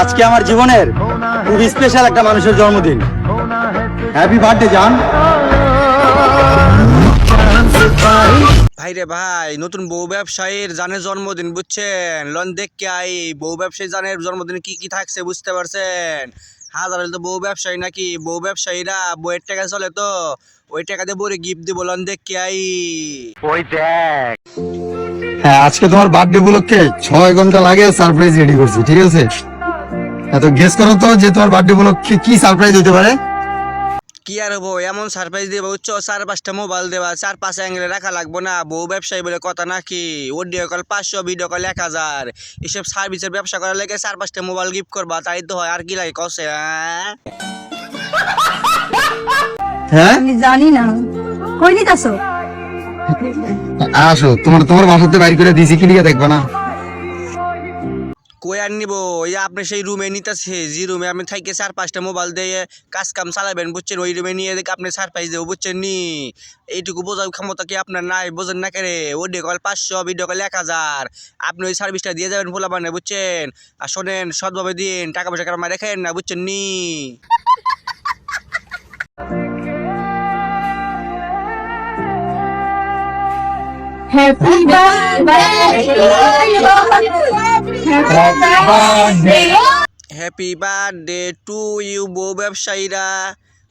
আজকে আমার জীবনের খুব স্পেশাল একটা মানুষের জন্মদিন। হ্যাপি বার্থডে জান। ভাই রে ভাই নতুন বউ ব্যবসায়ীর জানের জন্মদিন বুঝছেন? লন দেখকে আই বউ ব্যবসায়ী জানের জন্মদিনে কি কি থাকছে বুঝতে পারছেন? হাজার হলে তো বউ ব্যবসায়ী নাকি? বউ ব্যবসায়ীরা বইয়ের টাকা চলে তো ওই টাকা দিয়ে বউরে গিফট দিব লন দেখকে আই। ওই দেখ। হ্যাঁ আজকে তোমার বার্থডে উপলক্ষে ছয় ঘণ্টা লাগে সারপ্রাইজ রেডি করছি ঠিক আছে? এত গেস করো তো যে তোমার বার্থডে উপলক্ষে কি সারপ্রাইজ হতে পারে? কি আর হব এমন সারপ্রাইজ দেবো বুঝছ? চার পাঁচটা মোবাইল দেবা চার পাঁচ অ্যাঙ্গেলে রাখা লাগবো না বউ ব্যবসায়ী বলে কথা নাকি? অডিও কল পাঁচশো ভিডিও কল এক হাজার। এসব সার্ভিসের ব্যবসা করার লেগে চার পাঁচটা মোবাইল গিফট করবা তাই তো হয় আর কি লাগে কসে হ্যাঁ? হ্যাঁ? আমি জানি না। কই দিতাছো আসো তোমার তোমার বাসাতে বাইর করে দিয়েছি কি লিখে দেখবা না। কই আর নিব? ওই আপনি সেই রুমে নিতেছে, যে রুমে আপনি থাইকে চার পাঁচটা মোবাইল দিয়ে কাজ কাম চালাবেন, বুঝছেন? ওই রুমে নিয়ে দেখে আপনি সারপ্রাইজ দেবো, বুঝছেন নি? এইটুকু বোঝার ক্ষমতা কি আপনার নাই? বোঝেন না কেরে? ওডে কল পাঁচশো ভিডিও কল এক হাজার। আপনি ওই সার্ভিসটা দিয়ে যাবেন ফোলা মানে বুঝছেন? আর শোনেন, সৎভাবে দিন টাকা পয়সা কারণ রেখেন না, বুঝছেন নি? Happy birthday happy birthday to you বউ ব্যবসায়ীরা।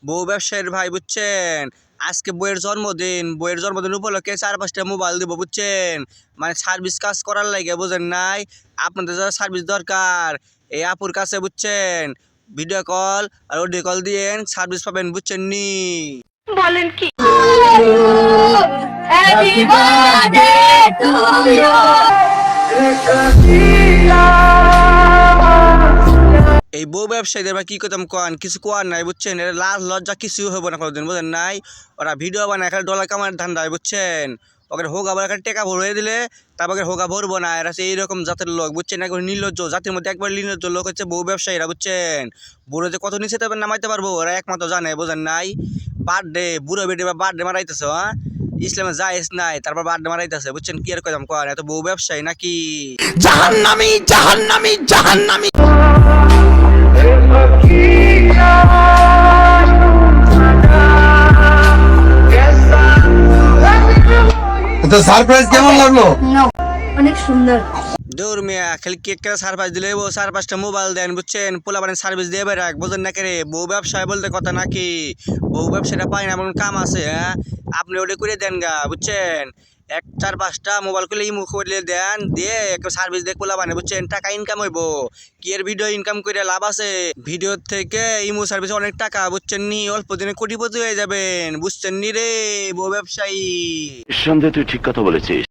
বউ ব্যবসায়ীর ভাই বুঝছেন? আজকে বইয়ের জন্মদিন। বইয়ের জন্মদিন উপলক্ষে চার পাঁচটা মোবাইল দিব বুঝছেন? মানে সার্ভিস কাজ করার লাগে বুঝেন নাই? আপনাদের যারা সার্ভিস দরকার এই আপুর কাছে বুঝছেন? ভিডিও কল আর অডিও কল দিয়ে সার্ভিস পাবেন বুঝছেন নি হ্যাপি এই বউ ব্যবসায়ীদের ভাই কি করতাম কোয়ান কিছু কোয়ার নাই, বুঝছেন? এর লাজ, লজ্জা কিছু হব না কোনোদিন, বুঝেন নাই? ওরা ভিডিও বানায়, খালি ডলার কামার ধান্দায় বুঝছেন? ওকে হোক আবার একটা টাকা ভরে দিলে তারপরে হোগা ভরবো না। এরা এইরকম জাতের লোক, বুঝছেন? একবার নির্লজ্জ, জাতির মধ্যে একবার নির্লজ্জ লোক হচ্ছে বউ ব্যবসায়ীরা, বুঝছেন? বুড়ো যে কত নিচে তবে নামাইতে পারব, ওরা একমাত্র জানে, বোঝেন নাই? বার্থডে, বুড়ো বেটে বা বার্থডে মারাইতেছে হ্যাঁ? ইসলামে জায়েজ নাই তারপর বাড্ডা মারাইতেছে। বুঝছেন কি আর কইতাম? কর এত বউ ব্যবসায়ী নাকি? জাহান্নামি জাহান্নামি জাহান্নামি। তো সারপ্রাইজ কেমন লাগল? অনেক সুন্দর। দৌড় মিয়া, খালি কেক কেটে সার্ভিস দিলে বউ চার পাঁচটা মোবাইল দেন, বুঝছেন? পোলা মানে সার্ভিস দিয়ে বেড়াক, বোঝেন না কেরে বউ ব্যবসায় বলতে কথা নাকি? বউ ব্যবসাটা পাই না, এমন কাম আছে হ্যাঁ? আপনি ওটা করে দেন গা, বুঝছেন? এক চার পাঁচটা মোবাইল করলে ইমু করলে দেন, দিয়ে একটা সার্ভিস দিয়ে পোলা বানে বুঝছেন? টাকা ইনকাম হইব। কি এর ভিডিও ইনকাম করে লাভ আছে? ভিডিও থেকে ইমু সার্ভিস অনেক টাকা, বুঝছেন নি? অল্প দিনে কোটিপতি হয়ে যাবেন, বুঝছেন নি রে বউ ব্যবসায়ী? তুই ঠিক কথা বলেছিস।